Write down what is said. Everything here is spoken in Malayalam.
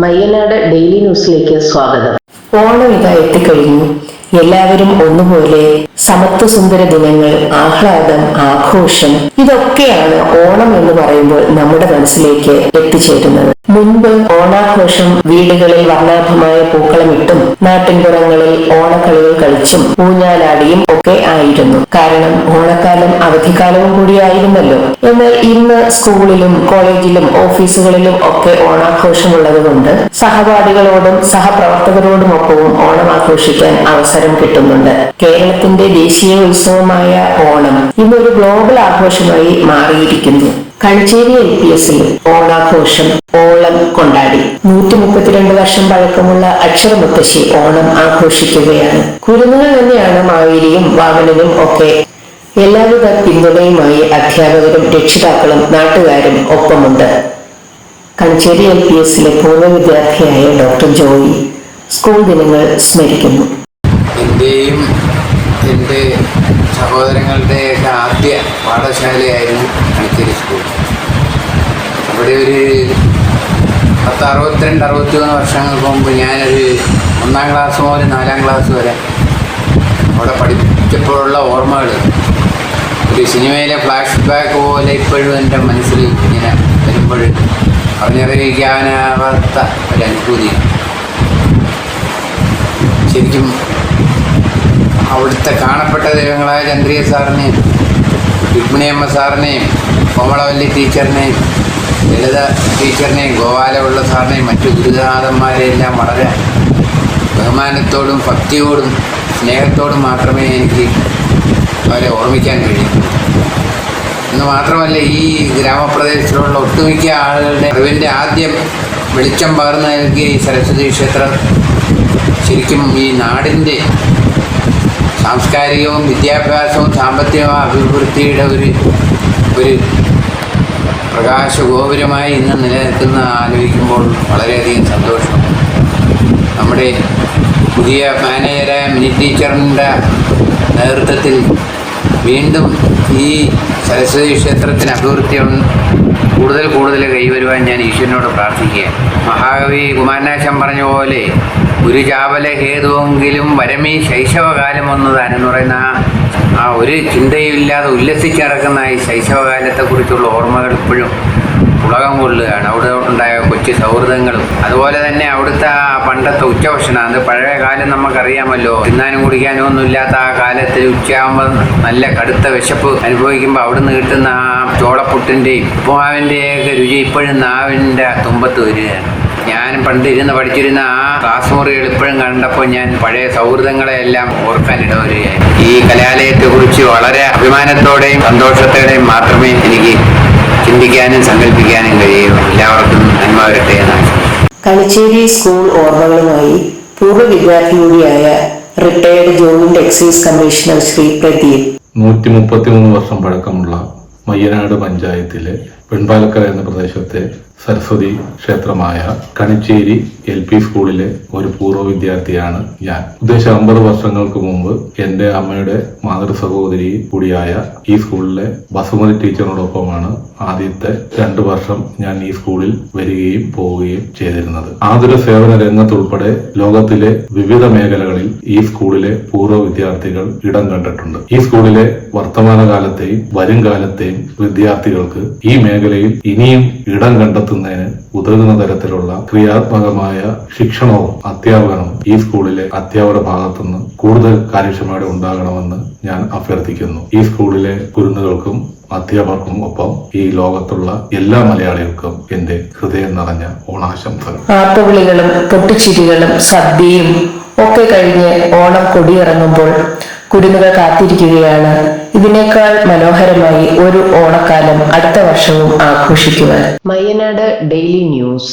മയ്യനാട് ഡെയിലി ന്യൂസിലേക്ക് സ്വാഗതം. ഓണം ഇതാ എത്തിക്കഴിഞ്ഞു. എല്ലാവരും ഒന്നുപോലെ സമത്വസുന്ദര ദിനങ്ങൾ ആഹ്ലാദം ആഘോഷം ഇതൊക്കെയാണ് ഓണം എന്ന് പറയുമ്പോൾ നമ്മുടെ മനസ്സിലേക്ക് എത്തിച്ചേരുന്നത്. മുൻപ് ഓണാഘോഷം വീടുകളിൽ വർണാഭമായ പൂക്കളമിട്ടും നാട്ടിൻപുറങ്ങളിൽ ഓണക്കളികൾ കളിച്ചും ഊഞ്ഞാലാടിയും ഒക്കെ ആയിരുന്നു. കാരണം ഓണക്കാലം അവധിക്കാലവും കൂടിയായിരുന്നല്ലോ. എന്നാൽ ഇന്ന് സ്കൂളിലും കോളേജിലും ഓഫീസുകളിലും ഒക്കെ ഓണാഘോഷമുള്ളത് കൊണ്ട് സഹപാഠികളോടും സഹപ്രവർത്തകരോടുമൊപ്പവും ഓണം ആഘോഷിക്കാൻ അവസരം കിട്ടുന്നുണ്ട്. കേരളത്തിന്റെ ദേശീയ ഉത്സവമായ ഓണം ഇന്ന് ഒരു ഗ്ലോബൽ ആഘോഷമായി മാറിയിരിക്കുന്നു. കണിച്ചേരി എൽ പി എസിൽ ഓണാഘോഷം ഓളം കൊണ്ടാടി. നൂറ്റി മുപ്പത്തിരണ്ട് വർഷം പഴക്കമുള്ള അക്ഷരമുത്തശ്ശി ഓണം ആഘോഷിക്കുകയാണ്. കുരുന്നുകൾ തന്നെയാണ് മാവേലിയും വാമനനും ഒക്കെ എല്ലാവിധ പിന്തുണയുമായി അധ്യാപകരും രക്ഷിതാക്കളും നാട്ടുകാരും ഒപ്പമുണ്ട്. കണിച്ചേരി എൽ പി എസിലെ പൂർവ വിദ്യാർത്ഥിയായ ഡോക്ടർ ജോയി. സ്കൂൾ ദിനങ്ങൾ സ്മരിക്കുന്നു. എന്റെയും എന്റെ സഹോദരങ്ങളുടെയൊക്കെ ആദ്യ പാഠശാലയായിരുന്നു കണിച്ചേരി സ്കൂൾ അവിടെ ഒരു പത്ത് അറുപത്തിരണ്ട് അറുപത്തി മൂന്ന് വർഷങ്ങൾക്ക് മുമ്പ് ഞാനൊരു ഒന്നാം ക്ലാസ് മുതൽ നാലാം ക്ലാസ് വരെ അവിടെ പഠിച്ചപ്പോഴുള്ള ഓർമ്മകൾ. ഒരു സിനിമയിലെ ഫ്ലാഷ് ബാക്ക് പോലെ ഇപ്പോഴും എന്റെ മനസ്സിൽ ഇങ്ങനെ വരുമ്പോൾ പറഞ്ഞറിയിക്കാനാവാത്ത ഒരു അനുഭൂതി ശരിക്കും അവിടുത്തെ കാണപ്പെട്ട ദൈവങ്ങളായ ചന്ദ്രിയ സാറിനെയും രുക്മിണിയമ്മ സാറിനെയും കോമളവല്ലി ടീച്ചറിനെയും ലളിത ടീച്ചറിനെയും ഗോപാലപിള്ള സാറിനെയും മറ്റു ഗുരുനാഥന്മാരെയെല്ലാം വളരെ ബഹുമാനത്തോടും ഭക്തിയോടും സ്നേഹത്തോടും മാത്രമേ എനിക്ക് അവരെ ഓർമ്മിക്കാൻ കഴിയൂ. എന്ന് മാത്രമല്ല ഈ ഗ്രാമപ്രദേശത്തിലുള്ള ഒട്ടുമിക്ക ആളുകളുടെ അറിവിന്റെ ആദ്യം വെളിച്ചം പകർന്നു നൽകിയ ഈ സരസ്വതി ക്ഷേത്രം ശരിക്കും ഈ നാടിന്റെ സാംസ്കാരികവും വിദ്യാഭ്യാസവും സാമ്പത്തികവും അഭിവൃദ്ധിയുടെ ഒരു ഒരു പ്രകാശഗോപുരമായി ഇന്ന് നിലനിൽക്കുന്ന ആലോചിക്കുമ്പോൾ വളരെയധികം സന്തോഷമുണ്ട് നമ്മുടെ പുതിയ മാനേജരായ മിനി ടീച്ചറിന്റെ നേതൃത്വത്തിൽ വീണ്ടും ഈ സരസ്വതി ക്ഷേത്രത്തിന് അഭിവൃദ്ധി കൂടുതൽ കൂടുതൽ കൈവരുവാൻ ഞാൻ ഈശ്വരനോട് പ്രാർത്ഥിക്കുകയാണ്. മഹാകവി കുമാരനാശം പറഞ്ഞ പോലെ ഒരു ചാവല ഹേതുവെങ്കിലും വരമീ ശൈശവകാലം എന്ന് പറയുന്ന ആ ഒരു ചിന്തയില്ലാതെ ഉല്ലസിച്ച് നടക്കുന്ന ഈ ശൈശവകാലത്തെക്കുറിച്ചുള്ള ഓർമ്മകൾ ഇപ്പോഴും ഉലകം കൊള്ളുകയാണ് അവിടെ ഉണ്ടായ കൊച്ചു സൗഹൃദങ്ങളും. അതുപോലെ തന്നെ അവിടുത്തെ ആ പണ്ടത്തെ ഉച്ചഭക്ഷണം അത് പഴയ കാലം നമുക്കറിയാമല്ലോ. തിന്നാനും കുടിക്കാനും ഒന്നും ഇല്ലാത്ത ആ കാലത്തിൽ ഉച്ചയാകുമ്പോൾ നല്ല കടുത്ത വിശപ്പ് അനുഭവിക്കുമ്പോൾ അവിടുന്ന് കിട്ടുന്ന ആ ചോളപ്പുട്ടിന്റെയും ഉപ്പുമാവിന്റെയൊക്കെ രുചി ഇപ്പോഴും നാവിന്റെ തുമ്പത്ത് വരികയാണ്. ഞാൻ പണ്ട് ഇരുന്ന് പഠിച്ചിരുന്ന ആ ക്ലാസ് മുറികൾ ഇപ്പോഴും കണ്ടപ്പോൾ ഞാൻ പഴയ സൗഹൃദങ്ങളെയെല്ലാം ഓർക്കാൻ ഇടവരികയായി ഈ കലാലയത്തെക്കുറിച്ച് വളരെ അഭിമാനത്തോടെയും സന്തോഷത്തോടെയും മാത്രമേ എനിക്ക് ചിന്തിക്കാനും സങ്കല്പിക്കാനും കഴിയും. എല്ലാവർക്കും നന്മ വരട്ടെ എന്നാണ്. കളിച്ചേരി സ്കൂൾ ഓർമ്മകളുമായി പൂർവ വിദ്യാർത്ഥി കൂടിയായ retired joint excise commissioner Shri Pradeep. നൂറ്റി മുപ്പത്തി മൂന്ന് വർഷം പഴക്കമുള്ള മയ്യനാട് പഞ്ചായത്തിലെ പെൺപാലക്കര എന്ന പ്രദേശത്തെ സരസ്വതി ക്ഷേത്രമായ കണിച്ചേരി എൽ പി സ്കൂളിലെ ഒരു പൂർവ വിദ്യാർത്ഥിയാണ് ഞാൻ. ഉദ്ദേശം അമ്പത് വർഷങ്ങൾക്ക് മുമ്പ് എന്റെ അമ്മയുടെ മാതൃ സഹോദരി കൂടിയായ ഈ സ്കൂളിലെ ബസുമതി ടീച്ചറിനോടൊപ്പമാണ് ആദ്യത്തെ രണ്ടു വർഷം ഞാൻ ഈ സ്കൂളിൽ വരികയും പോവുകയും ചെയ്തിരുന്നത്. ആതുര സേവന രംഗത്തുൾപ്പെടെ ലോകത്തിലെ വിവിധ മേഖലകളിൽ ഈ സ്കൂളിലെ പൂർവ വിദ്യാർത്ഥികൾ ഇടം കണ്ടിട്ടുണ്ട്. ഈ സ്കൂളിലെ വർത്തമാനകാലത്തെയും വരും കാലത്തെയും വിദ്യാർത്ഥികൾക്ക് ഈ മേഖലയിൽ ഇനിയും ഇടം കണ്ടെത്തുന്നതിന് ഉതകുന്ന തരത്തിലുള്ള ക്രിയാത്മകമായ ശിക്ഷണവും അധ്യാപനവും ഈ സ്കൂളിലെ അധ്യാപക ഭാഗത്തുനിന്ന് കൂടുതൽ കാര്യക്ഷമത ഉണ്ടാകണമെന്ന് ഞാൻ അഭ്യർത്ഥിക്കുന്നു. ഈ സ്കൂളിലെ കുരുന്നുകൾക്കും അധ്യാപകർക്കും ഒപ്പം ഈ ലോകത്തുള്ള എല്ലാ മലയാളികൾക്കും എന്റെ ഹൃദയം നിറഞ്ഞ ഓണാശംസകൾ. ആർപ്പുവിളികളും പൊട്ടിച്ചിരികളും സദ്യയും ഒക്കെ കഴിഞ്ഞ് ഓണം കൊടിയിറങ്ങുമ്പോൾ കുരുന്നുകൾ കാത്തിരിക്കുകയാണ്. ഇതിനേക്കാൾ മനോഹരമായി ഒരു ഓണക്കാലം അടുത്ത വർഷവും ആഘോഷിക്കുവാൻ. Mayyanad daily news.